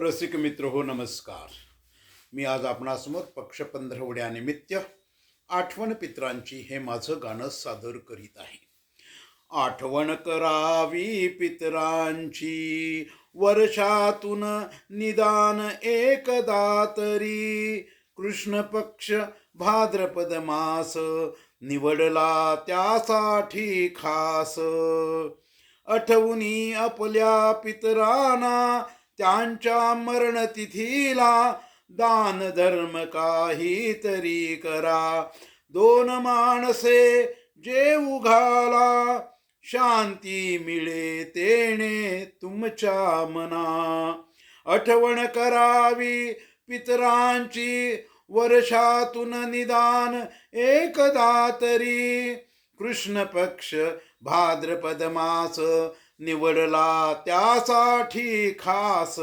रसिक मित्र हो नमस्कार. मी आज आपणासमोर पक्ष पंधरवड्यानिमित्त आठवण पित्रांची हे माझं गाणं सादर करीत आहे. आठवण करावी पितरांची वर्षातून निदान एकदा तरी. कृष्ण पक्ष भाद्रपद मास निवडला त्यासाठी खास. आठवणी आपल्या पितरांना त्यांच्या मरणतिथीला दान धर्म काहीतरी करा. दोन माणसे जे उघाला शांती मिळे तेने तुमच्या मना. आठवण करावी पितरांची वर्षातून निदान एकदा तरी. कृष्ण पक्ष भाद्रपद मास निवडला त्यासाठी खास.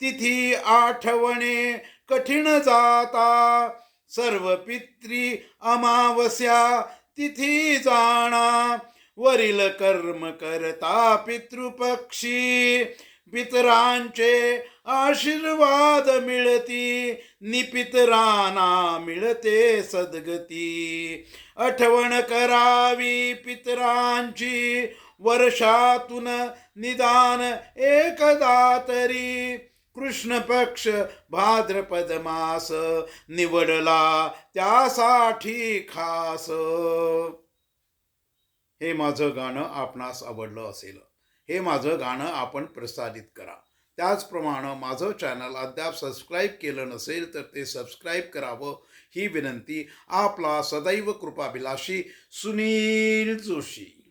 तिथी आठवणे कठीण जाता. सर्व पित्री अमावस्या तिथी जाणा. वरील कर्म करता पितृपक्षी. पितरांचे आशीर्वाद मिळती. निपितराना मिळते सद्गती. आठवण करावी पितरांची. वर्षातून निदान एकदा तरी कृष्ण पक्ष भाद्रपद मास निवडला त्यासाठी खास. हे माझं गाणं आपणास आवडलं असेल. हे माझं गाणं आपण प्रसारित करा. त्याचप्रमाणे माझं चॅनल अद्याप सबस्क्राईब केलं नसेल तर ते सबस्क्राईब करावं. ही विनंती आपला सदैव कृपाभिलाषी सुनील जोशी.